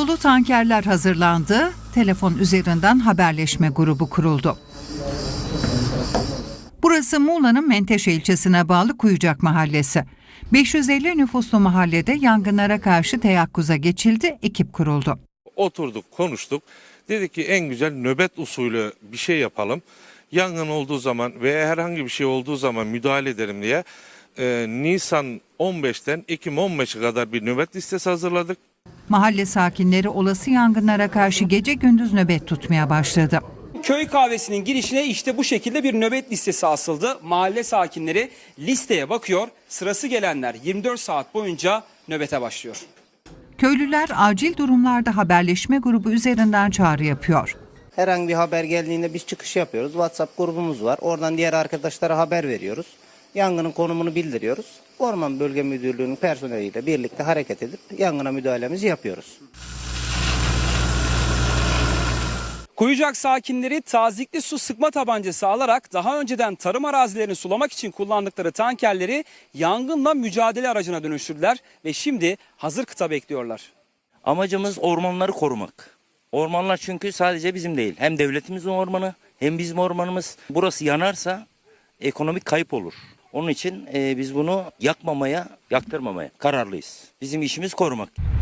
dolu tankerler hazırlandı, telefon üzerinden haberleşme grubu kuruldu. Burası Muğla'nın Menteşe ilçesine bağlı Kuyucak Mahallesi. 550 nüfuslu mahallede yangınlara karşı teyakkuza geçildi, ekip kuruldu. Oturduk, konuştuk. Dedik ki en güzel nöbet usulü bir şey yapalım. Yangın olduğu zaman veya herhangi bir şey olduğu zaman müdahale edelim diye e, Nisan 15'ten Ekim 15'e kadar bir nöbet listesi hazırladık. Mahalle sakinleri olası yangınlara karşı gece gündüz nöbet tutmaya başladı. Köy kahvesinin girişine işte bu şekilde bir nöbet listesi asıldı. Mahalle sakinleri listeye bakıyor. Sırası gelenler 24 saat boyunca nöbete başlıyor. Köylüler acil durumlarda haberleşme grubu üzerinden çağrı yapıyor. Herhangi bir haber geldiğinde biz çıkış yapıyoruz. WhatsApp grubumuz var. Oradan diğer arkadaşlara haber veriyoruz. Yangının konumunu bildiriyoruz. Orman Bölge Müdürlüğü'nün personeliyle birlikte hareket edip yangına müdahalemizi yapıyoruz. Kuyucak sakinleri tazikli su sıkma tabancası alarak daha önceden tarım arazilerini sulamak için kullandıkları tankerleri yangınla mücadele aracına dönüştürdüler ve şimdi hazır kıta bekliyorlar. Amacımız ormanları korumak. Ormanlar çünkü sadece bizim değil. Hem devletimizin ormanı hem bizim ormanımız. Burası yanarsa ekonomik kayıp olur. Onun için e, biz bunu yakmamaya, yaktırmamaya kararlıyız. Bizim işimiz korumak.